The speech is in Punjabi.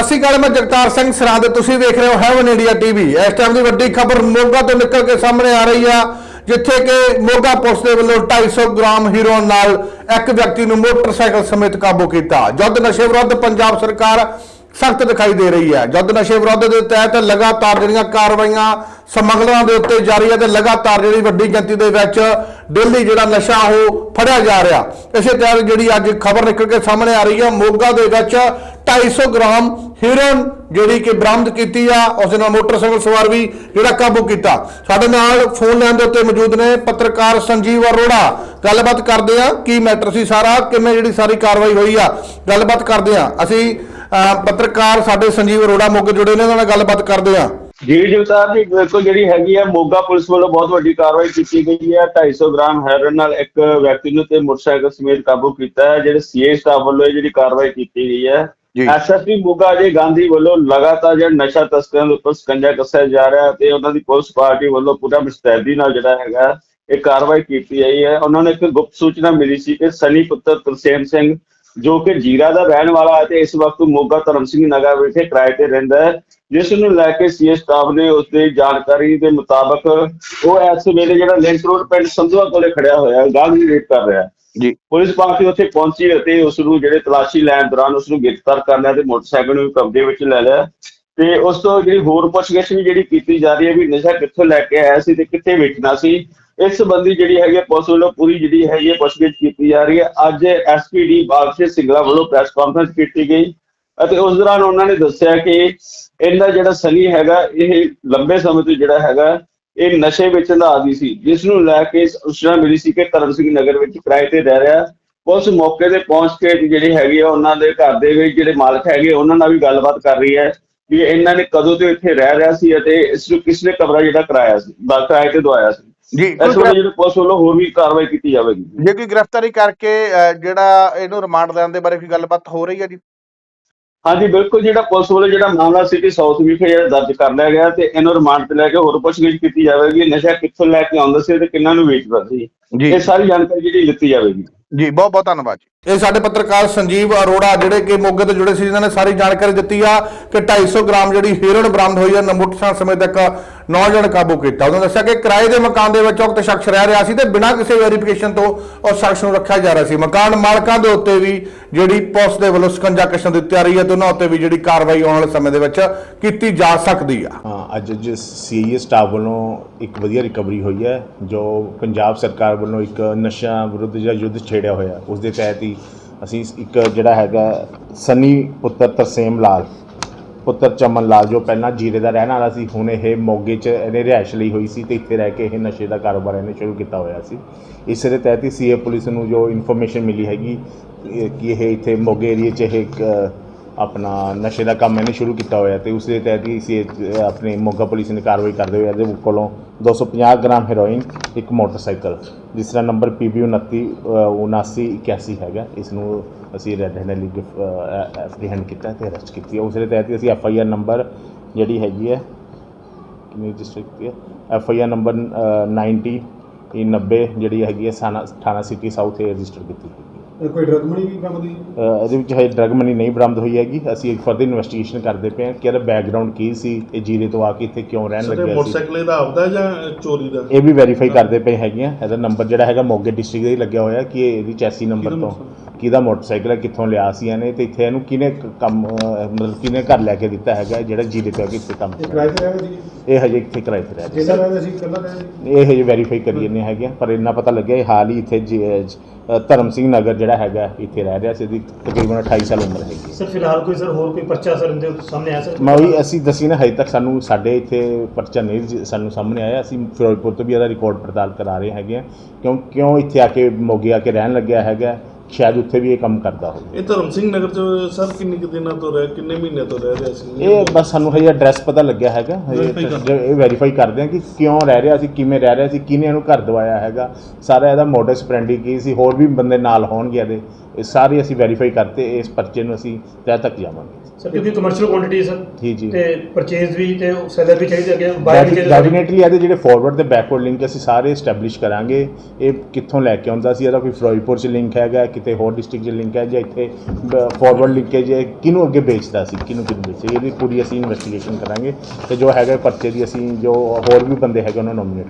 ਸਤਿ ਸ਼੍ਰੀ ਅਕਾਲ, ਮੈਂ ਜਗਤਾਰ ਸਿੰਘ ਸਰਾਂਦੇ, ਤੁਸੀਂ ਵੇਖ ਰਹੇ ਹੋ ਹੈਵਨ ਇੰਡੀਆ ਟੀਵੀ ਇਸ ਟਾਈਮ ਦੀ ਵੱਡੀ ਖਬਰ ਮੋਗਾ ਤੋਂ ਨਿਕਲ ਕੇ ਸਾਹਮਣੇ ਆ ਰਹੀ ਆ, ਜਿੱਥੇ ਕਿ ਮੋਗਾ ਪੁਲਿਸ ਦੇ ਵੱਲੋਂ 250 ਗ੍ਰਾਮ ਹੀਰੋਇਨ ਨਾਲ ਇੱਕ ਵਿਅਕਤੀ ਨੂੰ ਮੋਟਰਸਾਈਕਲ ਸਮੇਤ ਕਾਬੂ ਕੀਤਾ। ਜਦ ਨਸ਼ੇ ਵਿਰੁੱਧ ਪੰਜਾਬ ਸਰਕਾਰ ਸਖਤ ਦਿਖਾਈ ਦੇ ਰਹੀ ਹੈ, ਜਦ ਨਸ਼ੇ ਵਿਰੁੱਧ ਦੇ ਤਹਿਤ ਲਗਾਤਾਰ ਜਿਹੜੀਆਂ ਕਾਰਵਾਈਆਂ ਸਮਗਲਰਾਂ ਦੇ ਉੱਤੇ ਜਾਰੀ ਹੈ ਤੇ ਲਗਾਤਾਰ ਜਿਹੜੀ ਵੱਡੀ ਗਿਣਤੀ ਦੇ ਵਿੱਚ ਦਿੱਲੀ ਜਿਹੜਾ ਨਸ਼ਾ ਉਹ ਫੜਿਆ ਜਾ ਰਿਹਾ। ਇਸੇ ਤਹਿਤ ਜਿਹੜੀ ਅੱਜ ਖਬਰ ਨਿਕਲ ਕੇ ਸਾਹਮਣੇ ਆ ਰਹੀ ਹੈ, ਮੋਗਾ ਦੇ ਵਿੱਚ 250 ਗ੍ਰਾਮ ਹੀਰੋਇਨ ਜਿਹੜੀ ਕਿ ਬਰਾਮਦ ਕੀਤੀ ਆ, ਉਸ ਦੇ ਨਾਲ ਮੋਟਰਸਾਈਕਲ ਸਵਾਰ ਵੀ ਜਿਹੜਾ ਕਾਬੂ ਕੀਤਾ। ਸਾਡੇ ਨਾਲ ਫੋਨ ਲਾਈਨ ਦੇ ਉੱਤੇ ਮੌਜੂਦ ਨੇ ਪੱਤਰਕਾਰ ਸੰਜੀਵ ਅਰੋੜਾ। ਗੱਲਬਾਤ ਕਰਦੇ ਆ, ਕੀ ਮੈਟਰ ਸੀ ਸਾਰਾ, ਕਿਵੇਂ ਜਿਹੜੀ ਸਾਰੀ ਕਾਰਵਾਈ ਹੋਈ ਆ, ਗੱਲਬਾਤ ਕਰਦੇ ਆ। ਅਸੀਂ ਪੱਤਰਕਾਰ ਸਾਡੇ ਸੰਜੀਵ ਅਰੋੜਾ ਮੋਗੇ ਜੁੜੇ ਨੇ, ਉਹਨਾਂ ਨਾਲ ਗੱਲਬਾਤ ਕਰਦੇ ਆ। ਜੀ ਜਗਤਾਰ ਜੀ, ਬਿਲਕੁਲ ਜਿਹੜੀ ਹੈਗੀ ਆ, ਮੋਗਾ ਪੁਲਿਸ ਵੱਲੋਂ ਬਹੁਤ ਵੱਡੀ ਕਾਰਵਾਈ ਕੀਤੀ ਗਈ ਹੈ 250 ਗ੍ਰਾਮ ਹੈਰੋਇਨ ਨਾਲ ਇੱਕ ਵਿਅਕਤੀ ਨੂੰ ਤੇ ਮੋਟਰਸਾਈਕਲ ਸਮੇਤ ਕਾਬੂ ਕੀਤਾ ਹੈ। ਜਿਹੜੇ ਸੀਏ ਸਟਾਫ ਵੱਲੋਂ ਇਹ ਜਿਹੜੀ ਕਾਰਵਾਈ ਕੀਤੀ ਗਈ ਹੈ ਐਸਐਸਪੀ ਮੋਗਾ ਜੀ, ਗਾਂਧੀ ਵੱਲੋਂ ਲਗਾਤਾਰ ਜਿਹੜਾ ਨਸ਼ਾ ਤਸਕਰਾਂ ਦੇ ਉੱਪਰ ਸਕੰਜਾ ਕੱਸਿਆ ਜਾ ਰਿਹਾ ਤੇ ਉਹਨਾਂ ਦੀ ਪੁਲਿਸ ਪਾਰਟੀ ਵੱਲੋਂ ਪੂਰਾ ਮੁਸਤੈਦੀ ਨਾਲ ਜਿਹੜਾ ਹੈਗਾ ਇਹ ਕਾਰਵਾਈ ਕੀਤੀ ਗਈ ਹੈ। ਉਹਨਾਂ ਨੂੰ ਇੱਕ ਗੁਪਤ ਸੂਚਨਾ ਮਿਲੀ ਸੀ ਕਿ ਸਨੀ ਪੁੱਤਰ ਤਰਸੇਮ ਸਿੰਘ, ਜੋ ਕਿ ਜੀਰਾ ਦਾ ਰਹਿਣ ਵਾਲਾ ਹੈ ਤੇ ਇਸ ਵਕਤ ਮੋਗਾ ਧਰਮ ਸਿੰਘ ਨਗਰ ਵਿਖੇ ਕਿਰਾਏ ਤੇ ਰਹਿੰਦਾ ਹੈ, ਜਿਸ ਨੂੰ ਲੈ ਕੇ ਸੀਏ ਸਟਾਫ ਨੇ ਉਸ ਦੀ ਜਾਣਕਾਰੀ ਦੇ ਮੁਤਾਬਕ ਉਹ ਇਸ ਵੇਲੇ ਜਿਹੜਾ ਲਿੰਕ ਰੋਡ ਪਿੰਡ ਸੰਧੂਆ ਕੋਲੇ ਖੜਿਆ ਹੋਇਆ ਹੈ, ਗਾਂਧੀ ਰੇਟ ਕਰ ਰਿਹਾ ਹੈ। ਜੀ। ਪੁਲਿਸ ਪਾਰਟੀ ਉੱਥੇ ਪਹੁੰਚੀ ਅਤੇ ਉਸ ਨੂੰ ਜਿਹੜੇ ਤਲਾਸ਼ੀ ਲੈਣ ਦੌਰਾਨ ਉਸ ਨੂੰ ਗ੍ਰਿਫਤਾਰ ਕਰ ਲਿਆ ਤੇ ਮੋਟਰਸਾਈਕਲ ਨੂੰ ਵੀ ਕਬਜ਼ੇ ਵਿੱਚ ਲੈ ਲਿਆ। ਤੇ ਉਸ ਤੋਂ ਜਿਹੜੀ ਹੋਰ ਪੁੱਛਗਿੱਛ ਵੀ ਜਿਹੜੀ ਕੀਤੀ ਜਾ ਰਹੀ ਹੈ ਵੀ ਨਸ਼ਾ ਕਿੱਥੋਂ ਲੈ ਕੇ ਆਇਆ ਸੀ ਤੇ ਕਿੱਥੇ ਵੇਚਣਾ ਸੀ, ਇਸ ਸੰਬੰਧੀ ਜਿਹੜੀ ਹੈਗੀ ਹੈ ਪੁਲਿਸ ਵੱਲੋਂ ਪੂਰੀ ਜਿਹੜੀ ਹੈਗੀ ਹੈ ਪੁੱਛਗਿੱਛ ਕੀਤੀ ਜਾ ਰਹੀ ਹੈ। ਅੱਜ ਐਸਪੀਡੀ ਬਾਗਸੇ ਸਿੰਗਲਾ ਵੱਲੋਂ ਪ੍ਰੈਸ ਕਾਨਫਰੰਸ ਕੀਤੀ ਗਈ ਅਤੇ ਉਸ ਦੌਰਾਨ ਉਹਨਾਂ ਨੇ ਦੱਸਿਆ ਕਿ ਇਹਦਾ ਜਿਹੜਾ ਸਨੀ ਹੈਗਾ, ਇਹ ਲੰਬੇ ਸਮੇਂ ਤੋਂ ਜਿਹੜਾ ਹੈਗਾ ਇਹ ਨਸ਼ੇ ਵੇਚਣ ਦਾ ਆਦੀ ਸੀ ਜਿਸ ਨੂੰ ਲੈ ਕੇ ਸੂਚਨਾ ਮਿਲੀ ਸੀ ਕਿ ਧਰਮ ਸਿੰਘ ਨਗਰ ਵਿੱਚ ਕਿਰਾਏ ਤੇ ਰਹਿ ਰਿਹਾ। ਪੁਲਿਸ ਮੌਕੇ ਤੇ ਪਹੁੰਚ ਕੇ ਜਿਹੜੀ ਹੈਗੀ ਆ ਉਹਨਾਂ ਦੇ ਘਰ ਦੇ ਵਿੱਚ ਜਿਹੜੇ ਮਾਲਕ ਹੈਗੇ ਉਹਨਾਂ ਨਾਲ ਵੀ ਗੱਲਬਾਤ ਕਰ ਰਹੀ ਹੈ ਵੀ ਇਹਨਾਂ ਨੇ ਕਦੋਂ ਤੋਂ ਇੱਥੇ ਰਹਿ ਰਿਹਾ ਸੀ ਅਤੇ ਇਸ ਨੂੰ ਕਿਸ ਨੇ ਕਮਰਾ ਜਿਹੜਾ ਕਰਾਇਆ ਸੀ ਕਿਰਾਏ ਤੇ ਦਵਾਇਆ ਸੀ। ਜੀ ਇਸ ਵੇਲੇ ਜਿਹੜੇ ਪੁਲਿਸ ਵੱਲੋਂ ਹੋਰ ਵੀ ਕਾਰਵਾਈ ਕੀਤੀ ਜਾਵੇਗੀ। ਜੇ ਕੋਈ ਗ੍ਰਿਫਤਾਰੀ ਕਰਕੇ ਜਿਹੜਾ ਇਹਨੂੰ ਰਿਮਾਂਡ ਲੈਣ ਦੇ ਬਾਰੇ ਕੋਈ ਗੱਲਬਾਤ ਹੋ ਰਹੀ ਹੈ ਜੀ? ਹਾਂਜੀ ਬਿਲਕੁਲ ਜਿਹੜਾ ਪੁਲਿਸ ਵੱਲੋਂ ਜਿਹੜਾ ਮਾਮਲਾ ਸਿਟੀ ਸਾਊਥ ਵਿਖੇ ਜਿਹੜਾ ਦਰਜ ਕਰ ਲਿਆ ਗਿਆ ਤੇ ਇਹਨੂੰ ਰਿਮਾਂਡ ਤੇ ਲੈ ਕੇ ਹੋਰ ਪੁੱਛਗਿੱਛ ਕੀਤੀ ਜਾਵੇਗੀ। ਨਸ਼ਾ ਕਿੱਥੋਂ ਲੈ ਕੇ ਆਉਂਦਾ ਸੀ ਤੇ ਕਿੰਨਾਂ ਨੂੰ ਵੇਚਦਾ ਸੀ? ਜੀ। ਇਹ ਸਾਰੀ ਜਾਣਕਾਰੀ ਜਿਹੜੀ ਲਿੱਤੀ ਜਾਵੇਗੀ। ਜੀ ਬਹੁਤ ਬਹੁਤ ਧੰਨਵਾਦ ਜੀ। ਇਹ ਸਾਡੇ ਪੱਤਰਕਾਰ ਸੰਜੀਵ ਅਰੋੜਾ ਜਿਹੜੇ ਕਿ ਮੋਗੇ ਤੋਂ ਜੁੜੇ ਸੀ, ਜਿਨ੍ਹਾਂ ਨੇ ਸਾਰੀ ਜਾਣਕਾਰੀ ਦਿੱਤੀ ਆ ਕਿ 250 ਗ੍ਰਾਮ ਜਿਹੜੀ ਹੀਰੋਇਨ ਬਰਾਮਦ ਹੋਈ ਆ ਨਮੁੱਟਸਾਂ ਸਮੇਤ ਇੱਕ ਨੌਜਵਾਨ ਕਾਬੂ ਕੀਤਾ। ਉਹਨਾਂ ਦੱਸਿਆ ਕਿ ਕਿਰਾਏ ਦੇ ਮਕਾਨ ਦੇ ਵਿੱਚ ਉਕਤ ਸ਼ਖਸ ਰਹਿ ਰਿਹਾ ਸੀ ਤੇ ਬਿਨਾਂ ਕਿਸੇ ਵੈਰੀਫਿਕੇਸ਼ਨ ਤੋਂ ਉਸ ਸ਼ਖਸ ਨੂੰ ਰੱਖਿਆ ਜਾ ਰਿਹਾ ਸੀ। ਮਕਾਨ ਮਾਲਕਾਂ ਦੇ ਉੱਤੇ ਵੀ ਜਿਹੜੀ ਪੁਲਿਸ ਦੇ ਵੱਲੋਂ ਸਕੰਜਾ ਕਸ਼ਣ ਦਿੱਤੀ ਜਾ ਰਹੀ ਹੈ ਤੇ ਉਹਨਾਂ ਉੱਤੇ ਵੀ ਜਿਹੜੀ ਕਾਰਵਾਈ ਆਉਣ ਵਾਲੇ ਸਮੇਂ ਦੇ ਵਿੱਚ ਕੀਤੀ ਜਾ ਸਕਦੀ ਆ। ਹਾਂ, ਅੱਜ ਅੱਜ ਸੀਆਈਏ ਸਟਾਫ ਵੱਲੋਂ ਇੱਕ ਵਧੀਆ ਰਿਕਵਰੀ ਹੋਈ ਹੈ, ਜੋ ਪੰਜਾਬ ਸਰਕਾਰ ਵੱਲੋਂ ਇੱਕ ਨਸ਼ਾ ਵਿਰੁੱਧ ਜਿਹੜਾ ਯੁੱਧ ਛੇੜਿਆ ਹੋਇਆ, ਉਸ ਦੇ ਤਹਿਤ ਹੀ ਅਸੀਂ ਇੱਕ ਜਿਹੜਾ ਹੈਗਾ ਸੰਨੀ ਪੁੱਤਰ ਤਰਸੇਮ ਲਾਲ, ਪੁੱਤਰ ਚਮਨ ਲਾਲ, ਜੋ ਪਹਿਲਾਂ ਜੀਰੇ ਦਾ ਰਹਿਣ ਵਾਲਾ ਸੀ, ਹੁਣ ਇਹ ਮੋਗੇ 'ਚ ਇਹਨੇ ਰਿਹਾਇਸ਼ ਲਈ ਹੋਈ ਸੀ ਤੇ ਇੱਥੇ ਰਹਿ ਕੇ ਇਹ ਨਸ਼ੇ ਦਾ ਕਾਰੋਬਾਰ ਇਹਨੇ ਸ਼ੁਰੂ ਕੀਤਾ ਹੋਇਆ ਸੀ। ਇਸ ਦੇ ਤਹਿਤ ਹੀ ਸੀਏ ਪੁਲਿਸ ਨੂੰ ਜੋ ਇਨਫੋਰਮੇਸ਼ਨ ਮਿਲੀ ਹੈਗੀ ਕਿ ਇਹ ਇੱਥੇ ਮੋਗੇ ਏਰੀਏ 'ਚ ਇਹ ਇੱਕ ਆਪਣਾ ਨਸ਼ੇ ਦਾ ਕੰਮ ਇਹਨੇ ਸ਼ੁਰੂ ਕੀਤਾ ਹੋਇਆ ਤੇ ਉਸ ਦੇ ਤਹਿਤ ਹੀ ਸੀ ਆਪਣੇ ਮੋਗਾ ਪੁਲਿਸ ਨੇ ਕਾਰਵਾਈ ਕਰਦੇ ਹੋਏ ਇਹਦੇ ਕੋਲੋਂ 250 ਗ੍ਰਾਮ ਹੈਰੋਇਨ, ਇੱਕ ਮੋਟਰਸਾਈਕਲ, ਜਿਸ ਦਾ ਨੰਬਰ PB 29 7981 ਹੈਗਾ ਇਸ ਨੂੰ ਅਸੀਂ ਰੈੱਡ ਹੈਂਡਲੀ ਐਪਰੀਹੈਂਡ ਕੀਤਾ ਤੇ ਅਰੈਸਟ ਕੀਤੀ ਹੈ। ਉਸ ਦੇ ਤਹਿਤ ਹੀ ਅਸੀਂ ਐਫ ਆਈ ਆਰ ਨੰਬਰ ਜਿਹੜੀ ਹੈਗੀ ਹੈ, ਕਿੰਨੀ ਡਿਸਟ੍ਰਿਕਟ ਹੈ? ਐਫ ਆਈ ਆਰ ਨੰਬਰ 90 ਇਹ 90 ਜਿਹੜੀ ਹੈਗੀ ਹੈ ਥਾਣਾ ਥਾਣਾ ਸਿਟੀ ਸਾਊਥ ਤੇ ਰਜਿਸਟਰ ਕੀਤੀ ਹੈਗੀ ਕੋਈ ਡਰਗ ਮਨੀ ਵੀ ਬਰਾਮਦ ਹੋਈ? ਅ, ਇਹਦੇ ਵਿੱਚ ਹਜੇ ਡਰਗ ਮਨੀ ਨਹੀਂ ਬਰਾਮਦ ਹੋਈ ਹੈਗੀ। ਅਸੀਂ ਇੱਕ ਫਰਦਰ ਇਨਵੈਸਟੀਗੇਸ਼ਨ ਕਰਦੇ ਪਏ ਹਾਂ ਕਿ ਇਹਦਾ ਬੈਕਗ੍ਰਾਉਂਡ ਕੀ ਸੀ ਇਹ ਜੀਰੇ ਤੋਂ ਆ ਕੇ ਇੱਥੇ ਕਿਉਂ ਰਹਿਣ ਸਰ ਇਹ ਲੱਗਿਆ ਸੀ। ਮੋਟਰਸਾਈਕਲ ਇਹਦਾ ਆਪਦਾ ਜਾਂ ਚੋਰੀ ਦਾ? ਇਹ ਵੀ ਵੈਰੀਫਾਈ ਕਰਦੇ ਪਏ ਹੈਗੇ ਆ ਇਹਦਾ ਨੰਬਰ ਜਿਹੜਾ ਹੈਗਾ ਮੋਗੇ ਡਿਸਟ੍ਰਿਕਟ ਦਾ ਹੀ ਲੱਗਿਆ ਹੋਇਆ ਕਿ ਇਹ ਇਹਦੀ ਚੈਸੀ ਨੰਬਰ ਤੋਂ। ਕਿਹਦਾ ਮੋਟਰਸਾਈਕਲ ਹੈ ਕਿੱਥੋਂ ਲਿਆ ਸੀ ਇਹਨੇ ਤੇ ਇੱਥੇ ਇਹਨੂੰ ਕਿਹਨੇ ਕ- ਕੰਮ ਮਤਲਬ ਕਿਹਨੇ ਘਰ ਲੈ ਕੇ ਦਿੱਤਾ ਹੈਗਾ ਜਿਹੜਾ ਜੀਰੇ ਤੋਂ ਆ ਕੇ ਇੱਥੇ ਕੰਮ ਇਹ ਕਰਦਾ ਕਿਰਾਏ ਤੇ ਰਹਿੰਦਾ ਸੀ? ਇਹ ਹਜੇ ਇੱਥੇ ਕਿਰਾਏ ਤੇ ਰਹਿ ਰਿਹਾ ਜਿਹੜਾ ਰਹਿੰਦਾ ਸੀ ਕੱਲਾ ਰਹਿੰਦਾ ਸੀ? ਇਹ ਹਜੇ ਵੈਰੀਫਾਈ ਕਰੀ ਜਾਂਦੇ ਹੈਗੇ ਆ, ਪਰ ਇੰਨਾ ਪਤਾ ਲੱਗਿਆ ਇਹ ਹਾਲ ਹੀ ਇੱਥੇ ਜੀ- ਧਰਮ ਸਿੰਘ ਨਗਰ ਜਿਹੜਾ ਹੈਗਾ ਇੱਥੇ ਰਹਿ ਰਿਹਾ ਸੀ ਇਹਦੀ ਤਕਰੀਬਨ 28 ਸਾਲ ਉਮਰ ਹੈਗੀ ਸਰ ਫਿਲਹਾਲ ਕੋਈ ਸਰ ਹੋਰ ਕੋਈ ਪਰਚਾ ਸਰ ਇਹਦੇ ਸਾਹਮਣੇ ਆਇਆ ਸਰ? ਮੈਂ ਉਹੀ ਅਸੀਂ ਦੱਸੀ ਨਾ ਹਜੇ ਤੱਕ ਸਾਨੂੰ ਸਾਡੇ ਇੱਥੇ ਪਰਚਾ ਨਹੀਂ ਜੀ- ਸਾਨੂੰ ਸਾਹਮਣੇ ਆਇਆ। ਅਸੀਂ ਫਿਰੋਜ਼ਪੁਰ ਤੋਂ ਵੀ ਇਹਦਾ ਰਿਕਾਰਡ ਪੜਤਾਲ ਕਰਾ ਰਹੇ ਹੈਗੇ ਆ। ਕਿਉਂ ਕਿਉਂ ਇੱਥੇ ਆ ਕੇ ਮੋਗੇ ਆ ਕੇ ਰਹਿਣ ਲੱਗਿਆ ਹੈਗਾ? ਸ਼ਾਇਦ ਉੱਥੇ ਵੀ ਇਹ ਕੰਮ ਕਰਦਾ ਹੋਵੇ। ਇਹ ਧਰਮ ਸਿੰਘ ਨਗਰ ਚ ਸਰ ਕਿੰਨੇ ਕੁ ਦਿਨਾਂ ਤੋਂ ਰਹਿ ਕਿੰਨੇ ਮਹੀਨੇ ਤੋਂ ਰਹਿ ਰਿਹਾ ਸੀ? ਇਹ ਬਸ ਸਾਨੂੰ ਹਜੇ ਐਡਰੈਸ ਪਤਾ ਲੱਗਿਆ ਹੈਗਾ। ਹਜੇ ਇਹ ਵੈਰੀਫਾਈ ਕਰਦੇ ਆ ਕਿ ਕਿਉਂ ਰਹਿ ਰਿਹਾ ਸੀ ਕਿਵੇਂ ਰਹਿ ਰਿਹਾ ਸੀ ਕਿਹਨੇ ਇਹਨੂੰ ਘਰ ਦਵਾਇਆ ਹੈਗਾ। ਸਾਰਾ ਇਹਦਾ ਮੋਡਸ ਪ੍ਰੈਂਡੀ ਕੀ ਸੀ ਹੋਰ ਵੀ ਬੰਦੇ ਨਾਲ ਹੋਣਗੇ ਇਹਦੇ। ਇਹ ਸਾਰੇ ਅਸੀਂ ਵੈਰੀਫਾਈ ਕਰਤੇ ਇਸ ਪਰਚੇ ਨੂੰ ਅਸੀਂ ਤਹਿ ਤੱਕ ਜਾਵਾਂਗੇ। ਸਰ ਕਿਉਂਕਿ ਕਮਰਸ਼ੀਅਲ ਕੁਆਂਟੀਟੀ ਸਰ। ਜੀ ਜੀ। ਤੇ ਪਰਚੇਜ਼ ਵੀ ਤੇ ਸੈਲਰ ਵੀ ਚਾਹੀਦੇ ਅੱਗੇ ਬਾਇਰ ਵੀ ਚਾਹੀਦੇ। ਡੈਫੀਨੇਟਲੀ ਇਹਦੇ ਜਿਹੜੇ ਫਾਰਵਰਡ ਤੇ ਬੈਕਵਰਡ ਲਿੰਕ ਅਸੀਂ ਸਾਰੇ ਐਸਟੈਬਲਿਸ਼ ਕਰਾਂਗੇ। ਇਹ ਕਿੱਥੋਂ ਲੈ ਕੇ ਆਉਂਦਾ ਸੀ? ਇਹਦਾ ਕੋਈ ਫਿਰੋਜ਼ਪੁਰ 'ਚ ਲਿੰਕ ਹੈਗਾ ਕਿਤੇ ਹੋਰ ਡਿਸਟ੍ਰਿਕਟ 'ਚ ਲਿੰਕ ਹੈ ਜਾਂ ਇੱਥੇ ਫਾਰਵਰਡ ਲਿੰਕੇਜ ਹੈ? ਕਿਹਨੂੰ ਅੱਗੇ ਵੇਚਦਾ ਸੀ? ਕਿਹਨੂੰ ਕਿਹਨੂੰ ਵੇਚੇ ਇਹਦੀ ਪੂਰੀ ਅਸੀਂ ਇਨਵੈਸਟੀਗੇਸ਼ਨ ਕਰਾਂਗੇ। ਤੇ ਜੋ ਹੈਗਾ ਪਰਚੇ ਦੀ ਅਸੀਂ ਜੋ ਹੋਰ ਵੀ ਬੰਦੇ ਹੈਗੇ ਉਹਨਾਂ ਨੂੰ ਨੋਮੀਨੇਟ